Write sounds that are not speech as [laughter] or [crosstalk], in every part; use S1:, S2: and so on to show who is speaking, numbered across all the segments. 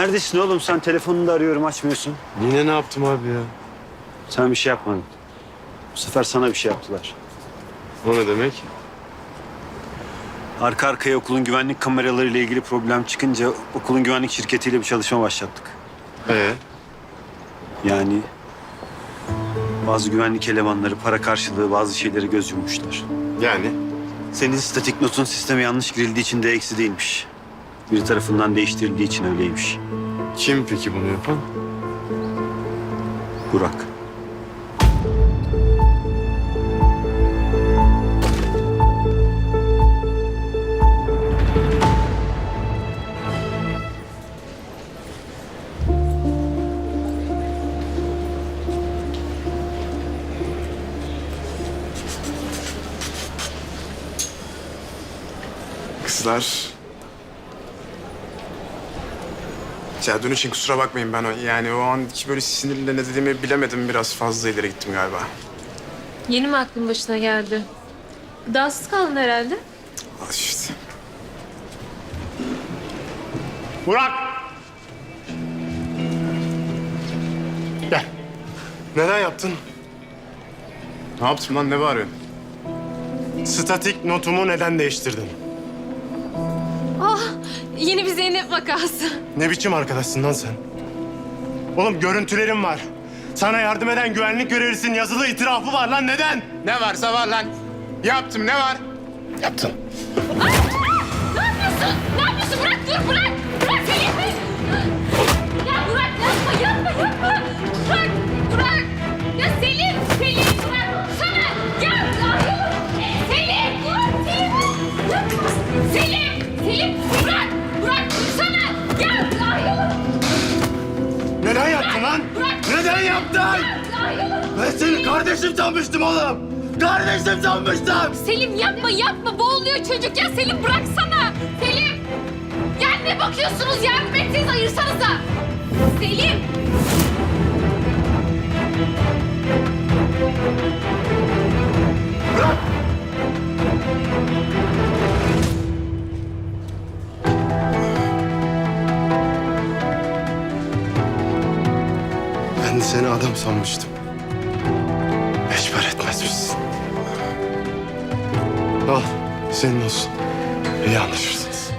S1: Neredesin oğlum sen? Telefonunu da arıyorum açmıyorsun.
S2: Yine ne yaptım abi ya?
S1: Sen bir şey yapmadın. Bu sefer sana bir şey yaptılar.
S2: O ne demek?
S1: Arka arkaya okulun güvenlik kameralarıyla ilgili problem çıkınca okulun güvenlik şirketiyle bir çalışma başlattık.
S2: Ee?
S1: Yani bazı güvenlik elemanları para karşılığı bazı şeyleri göz yummuşlar.
S2: Yani?
S1: Senin statik notun sisteme yanlış girildiği için de eksi değilmiş. Biri tarafından değiştirildiği için öyleymiş.
S2: Kim peki bunu yapan?
S1: Burak.
S3: Kızlar. Ya dün için kusura bakmayın ben o yani o anki böyle sinirle ne dediğimi bilemedim biraz fazla ileri gittim galiba.
S4: Yeni mi aklın başına geldi? Gıdasız kaldın herhalde.
S3: Al işte. Burak! Gel. Neden yaptın? Ne yaptım lan ne bağırıyorsun? Statik notumu neden değiştirdin?
S4: Yeni bir Zeynep vakası.
S3: Ne biçim arkadaşsın lan sen? Oğlum görüntülerim var. Sana yardım eden güvenlik görevlisinin yazılı itirafı var lan neden? Ne varsa var lan. Yaptım ne var? Yaptım.
S4: Ne yapıyorsun? Ne yapıyorsun? Bırak dur bırak. Bırak Selim. Ya bırak yapma yapma yapma. Bırak bırak. Ya Selim Selim bırak. Sana ya. Selim dur Selim. Yapma. Selim Selim. Bırak
S3: Neden yaptın lan? Neden yaptın? Ben seni kardeşim sanmıştım oğlum. Kardeşim sanmıştım.
S4: Selim yapma yapma boğuluyor çocuk ya Selim bıraksana. Selim. Ya ne bakıyorsunuz yardım etseniz ayırsanıza. Selim.
S3: Bırak. Ben seni adam sanmıştım. Hiç par etmezmişsin. Al, senin olsun. İyi anlaşırsınız.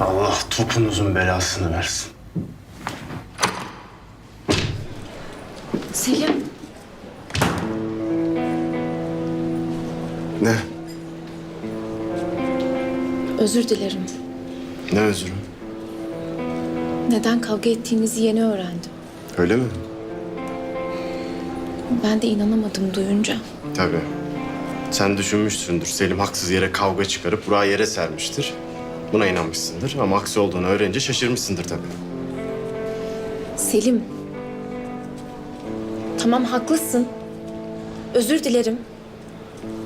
S3: Allah topunuzun belasını versin.
S5: Özür dilerim.
S3: Ne özürüm?
S5: Neden kavga ettiğinizi yeni öğrendim.
S3: Öyle mi?
S5: Ben de inanamadım duyunca.
S3: Tabii. Sen düşünmüşsündür. Selim haksız yere kavga çıkarıp Burak'ı yere sermiştir. Buna inanmışsındır ama aksi olduğunu öğrenince şaşırmışsındır tabii.
S5: Selim. Tamam haklısın. Özür dilerim.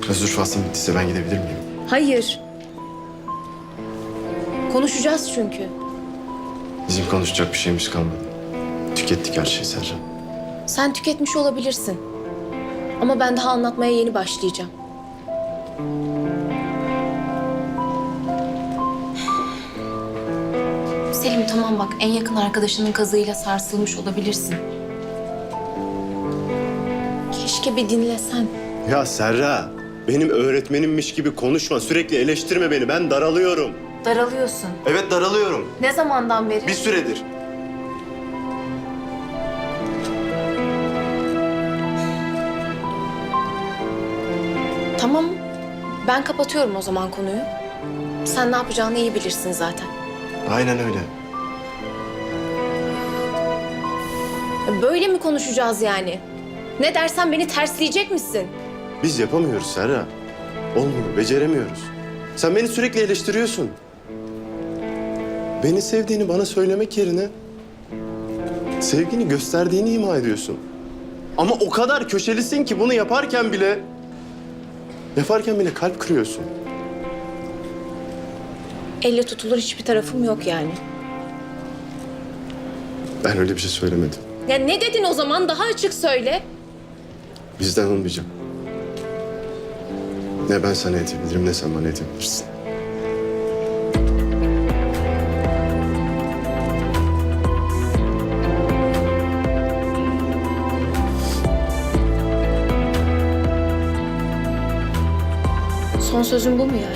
S3: Özür faslım bittiyse ben gidebilir miyim?
S5: Hayır. Konuşacağız çünkü.
S3: Bizim konuşacak bir şeyimiz kalmadı. Tükettik her şeyi Serra.
S5: Sen tüketmiş olabilirsin. Ama ben daha anlatmaya yeni başlayacağım. Selim tamam bak en yakın arkadaşının kazığıyla sarsılmış olabilirsin. Keşke bir dinlesen.
S3: Ya Serra, benim öğretmenimmiş gibi konuşma. Sürekli eleştirme beni. Ben daralıyorum.
S5: Daralıyorsun.
S3: Evet daralıyorum.
S5: Ne zamandan beri?
S3: Bir süredir.
S5: Tamam. Ben kapatıyorum o zaman konuyu. Sen ne yapacağını iyi bilirsin zaten.
S3: Aynen öyle.
S5: Böyle mi konuşacağız yani? Ne dersen beni tersleyecek misin?
S3: Biz yapamıyoruz Serra. Olmuyor, beceremiyoruz. Sen beni sürekli eleştiriyorsun. Beni sevdiğini bana söylemek yerine sevgini gösterdiğini ima ediyorsun. Ama o kadar köşelisin ki bunu yaparken bile Yaparken bile kalp kırıyorsun.
S5: Elle tutulur hiçbir tarafım yok yani.
S3: Ben öyle bir şey söylemedim.
S5: Ya ne dedin o zaman? Daha açık söyle.
S3: Bizden olmayacak. Ne ben sana edebilirim ne sen bana edebilirsin.
S5: Son sözün bu mu yani?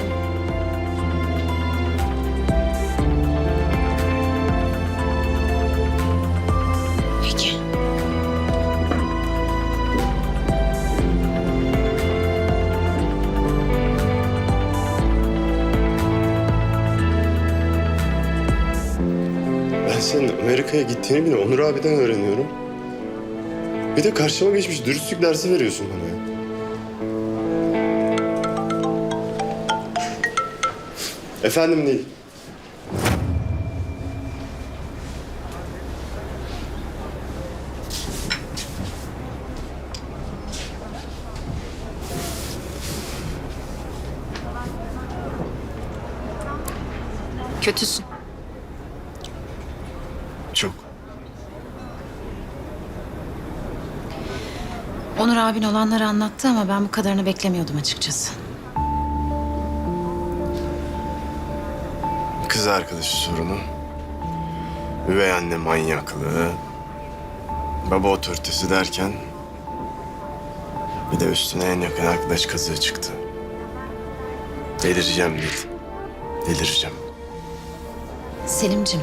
S5: Peki.
S3: Ben senin Amerika'ya gittiğini bile Onur abiden öğreniyorum. Bir de karşıma geçmiş dürüstlük dersi veriyorsun bana ya. Efendim değil.
S6: Kötüsün.
S3: Çok.
S6: Onur abin olanları anlattı ama ben bu kadarını beklemiyordum açıkçası.
S3: Kız arkadaşı sorunu. Üvey anne manyaklığı. Baba otoritesi derken... Bir de üstüne en yakın arkadaş kazığı çıktı. Delireceğim dedi. Delireceğim.
S6: Selimcim,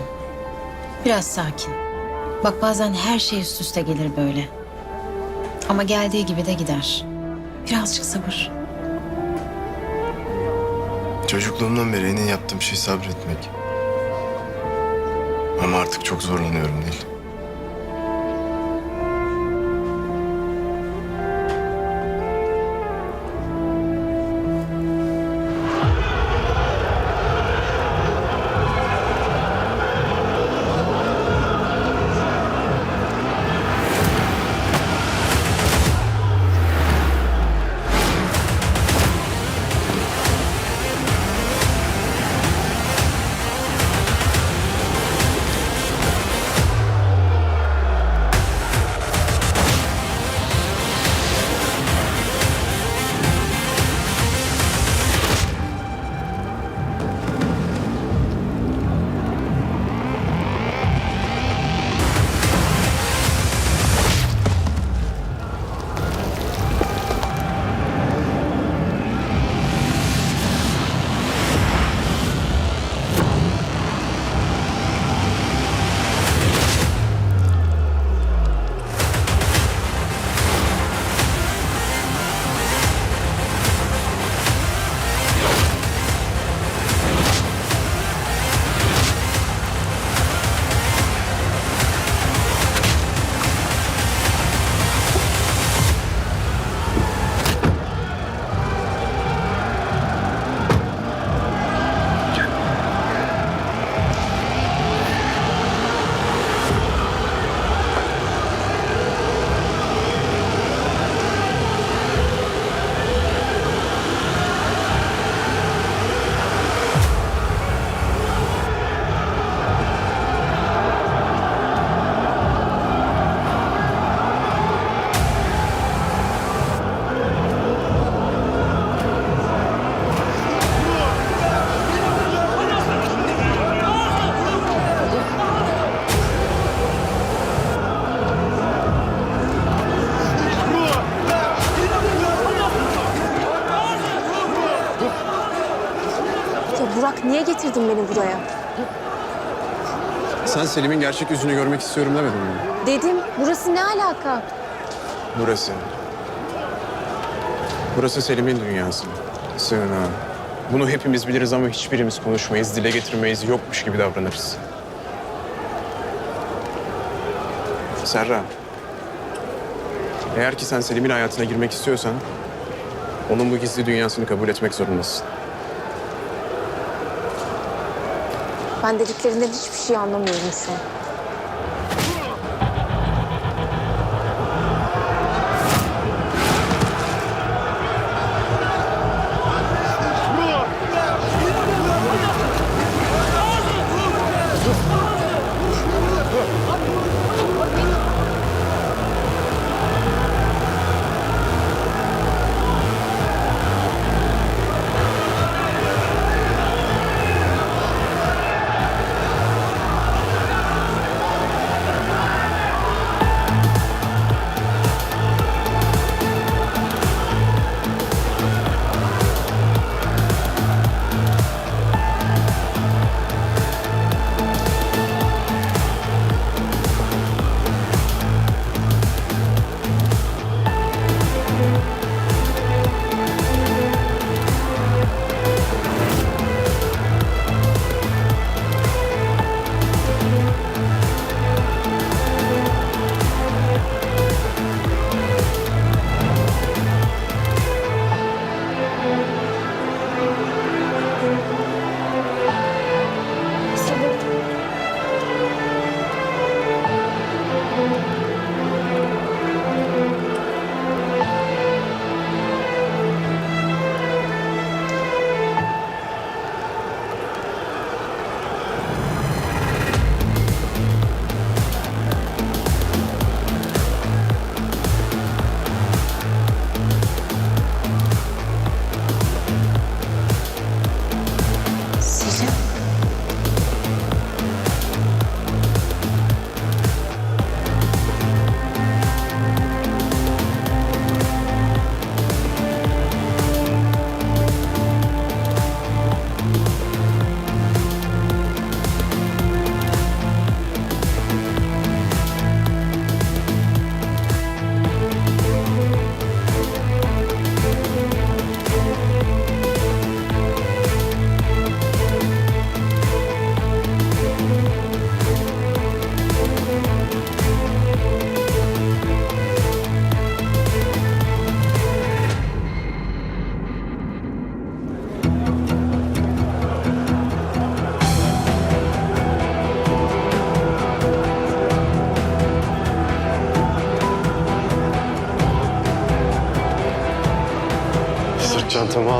S6: biraz sakin. Bak bazen her şey üst üste gelir böyle. Ama geldiği gibi de gider. Birazcık sabır.
S3: Çocukluğumdan beri en iyi yaptığım şey sabretmek. Ama artık çok zorlanıyorum değil.
S5: Getirdin beni buraya?
S7: Sen Selim'in gerçek yüzünü görmek istiyorum demedin mi?
S5: Dedim burası ne alaka?
S7: Burası. Burası Selim'in dünyası. Sığınağı. Bunu hepimiz biliriz ama hiçbirimiz konuşmayız, dile getirmeyiz, yokmuş gibi davranırız. Serra. Eğer ki sen Selim'in hayatına girmek istiyorsan... ...onun bu gizli dünyasını kabul etmek zorundasın.
S5: Ben dediklerinden hiçbir şey anlamıyorum şu an.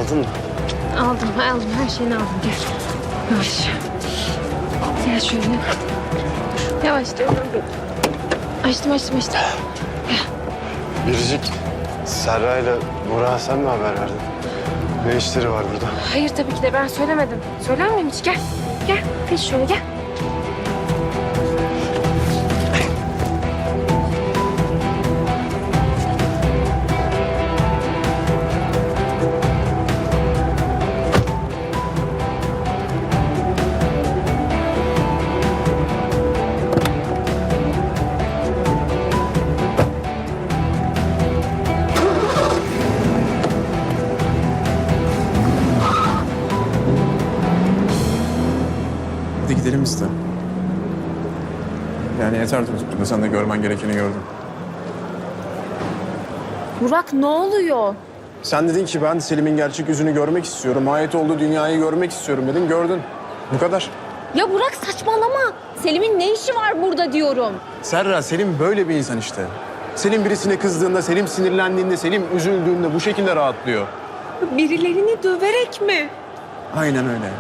S3: Aldın mı?
S4: Aldım, aldım. Her şeyini aldım. Gel. Yavaş. Gel şöyle. Yavaş diyorum. Açtım, açtım, açtım.
S3: Biricik, Serra ile Burak'a sen mi haber verdin? Ne işleri var burada?
S4: Hayır tabii ki de ben söylemedim. Söyler miyim hiç? Gel. Gel. Geç şöyle gel.
S7: Görmen gerekeni gördün.
S4: Burak ne oluyor?
S7: Sen dedin ki ben Selim'in gerçek yüzünü görmek istiyorum. Ait olduğu dünyayı görmek istiyorum dedin. Gördün. Bu kadar.
S4: Ya Burak saçmalama. Selim'in ne işi var burada diyorum.
S7: Serra, Selim böyle bir insan işte. Selim birisine kızdığında, Selim sinirlendiğinde, Selim üzüldüğünde bu şekilde rahatlıyor.
S4: Birilerini döverek mi?
S7: Aynen öyle.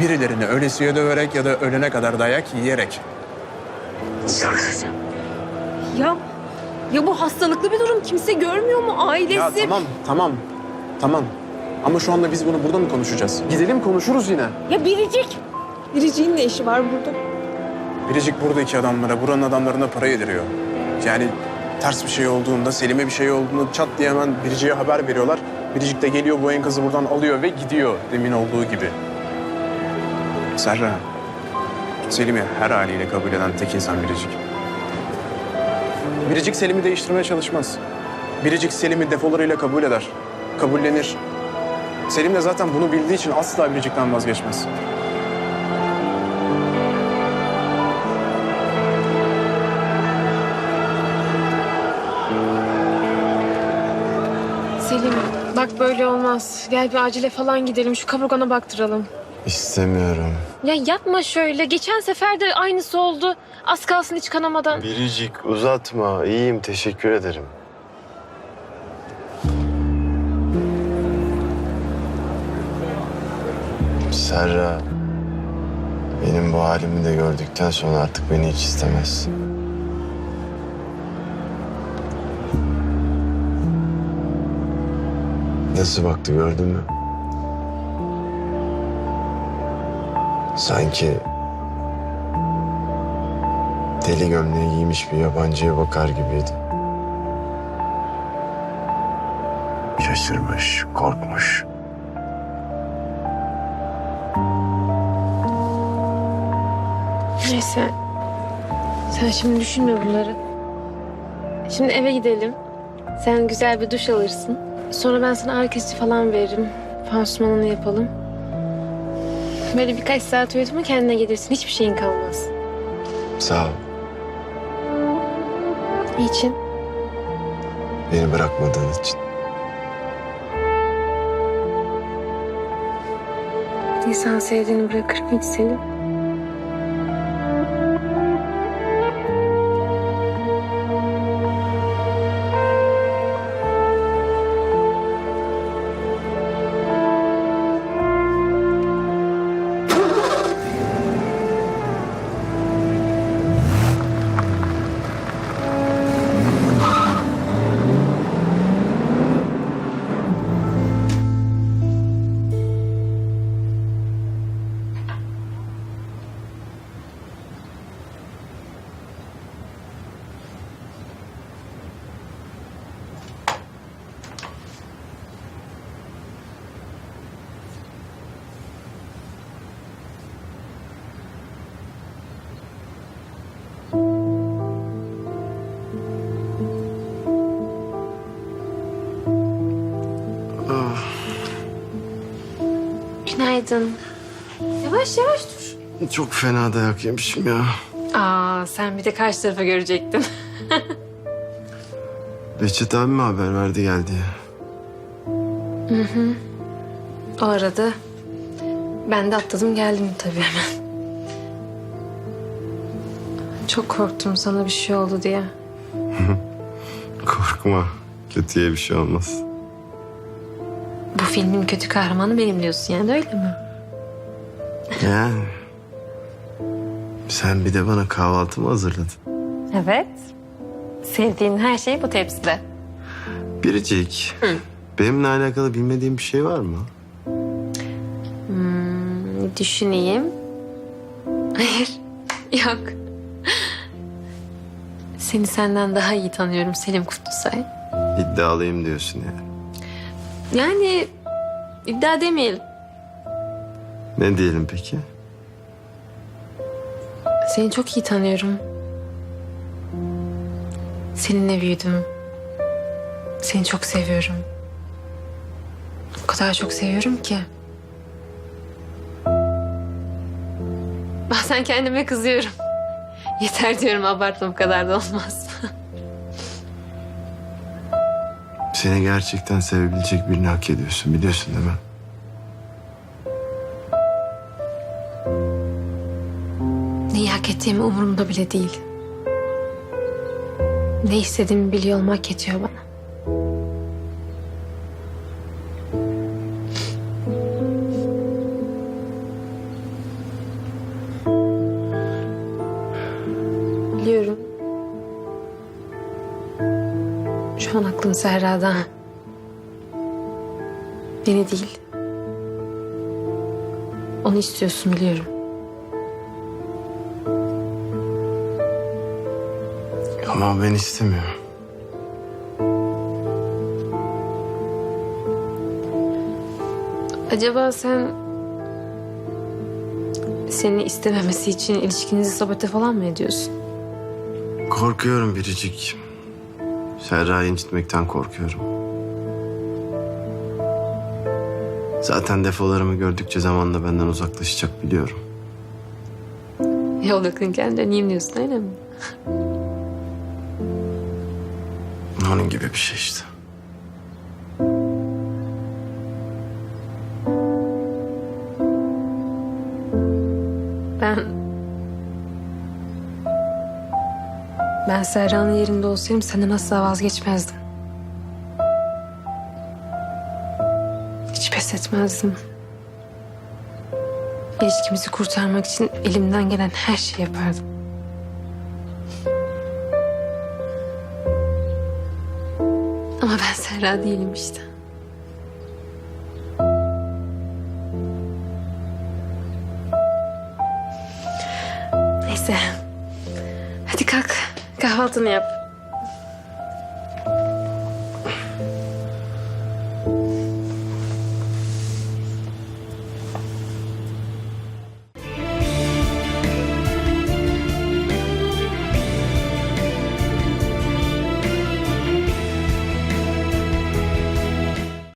S7: Birilerini ölesiye döverek ya da ölene kadar dayak yiyerek.
S4: Ya ya bu hastalıklı bir durum. Kimse görmüyor mu? Ailesi.
S7: Ya tamam, tamam, tamam. Ama şu anda biz bunu burada mı konuşacağız? Gidelim konuşuruz yine.
S4: Ya Biricik. Biricik'in ne işi var burada?
S7: Biricik buradaki adamlara, buranın adamlarına para yediriyor. Yani ters bir şey olduğunda, Selim'e bir şey olduğunda çat diye hemen Biricik'e haber veriyorlar. Biricik de geliyor bu enkazı buradan alıyor ve gidiyor demin olduğu gibi. Serra, Selim'i her haliyle kabul eden tek insan Biricik. Biricik Selim'i değiştirmeye çalışmaz. Biricik Selim'i defolarıyla kabul eder, kabullenir. Selim de zaten bunu bildiği için asla Biricik'ten vazgeçmez.
S4: Selim bak böyle olmaz. Gel bir acile falan gidelim. Şu kaburgana baktıralım.
S3: İstemiyorum.
S4: Ya yapma şöyle. Geçen sefer de aynısı oldu. Az kalsın hiç kanamadan.
S3: Biricik uzatma. İyiyim teşekkür ederim. Serra benim bu halimi de gördükten sonra artık beni hiç istemez. Nasıl baktı gördün mü? Sanki deli gömleği giymiş bir yabancıya bakar gibiydi. Şaşırmış, korkmuş.
S4: Neyse. Sen şimdi düşünme bunları. Şimdi eve gidelim. Sen güzel bir duş alırsın. Sonra ben sana ağrı kesici falan veririm. Pansumanını yapalım. Böyle birkaç saat uyudun mu kendine gelirsin. Hiçbir şeyin kalmaz.
S3: Sağ ol.
S4: Niçin?
S3: Beni bırakmadığın için.
S4: İnsan sevdiğini bırakır mı hiç Selim? Günaydın. Yavaş yavaş dur.
S3: Çok fena dayak yemişim ya.
S4: Aa sen bir de karşı tarafa görecektin. [laughs]
S3: Reçet abi mi haber verdi geldi ya?
S4: O arada ben de atladım geldim tabii hemen. Çok korktum sana bir şey oldu diye. [laughs]
S3: Korkma. Kötüye bir şey olmaz.
S4: Bu filmin kötü kahramanı benim diyorsun yani öyle mi?
S3: Yani. Sen bir de bana kahvaltı mı hazırladın?
S4: Evet. Sevdiğin her şey bu tepside.
S3: Biricik. Benimle alakalı bilmediğin bir şey var mı?
S4: Düşüneyim. Hayır, yok. Seni senden daha iyi tanıyorum Selim Kutlusay.
S3: İddialıyım diyorsun yani.
S4: Yani iddia demeyelim.
S3: Ne diyelim peki?
S4: Seni çok iyi tanıyorum. Seninle büyüdüm. Seni çok seviyorum. O kadar çok seviyorum ki. Bazen kendime kızıyorum. Yeter diyorum abartma bu kadar da olmaz.
S3: Seni gerçekten sevebilecek birini hak ediyorsun biliyorsun değil mi?
S4: Ettiğimi umurumda bile değil. Ne istediğimi biliyor olmak yetiyor bana. Biliyorum. Şu an aklım Serra'da. Beni değil. Onu istiyorsun biliyorum.
S3: Ama ben istemiyorum.
S4: Acaba sen seni istememesi için ilişkinizi sabote falan mı ediyorsun?
S3: Korkuyorum Biricik. Serra'yı incitmekten korkuyorum. Zaten defolarımı gördükçe zamanla benden uzaklaşacak biliyorum.
S4: Yol yakınken döneyim diyorsun öyle mi?
S3: Onun gibi bir şey işte.
S4: Ben... Ben Serra'nın yerinde olsaydım senden asla vazgeçmezdim. Hiç pes etmezdim. İlişkimizi kurtarmak için elimden gelen her şeyi yapardım. Ben Serra değilim işte. Neyse. Hadi kalk. Kahvaltını yap.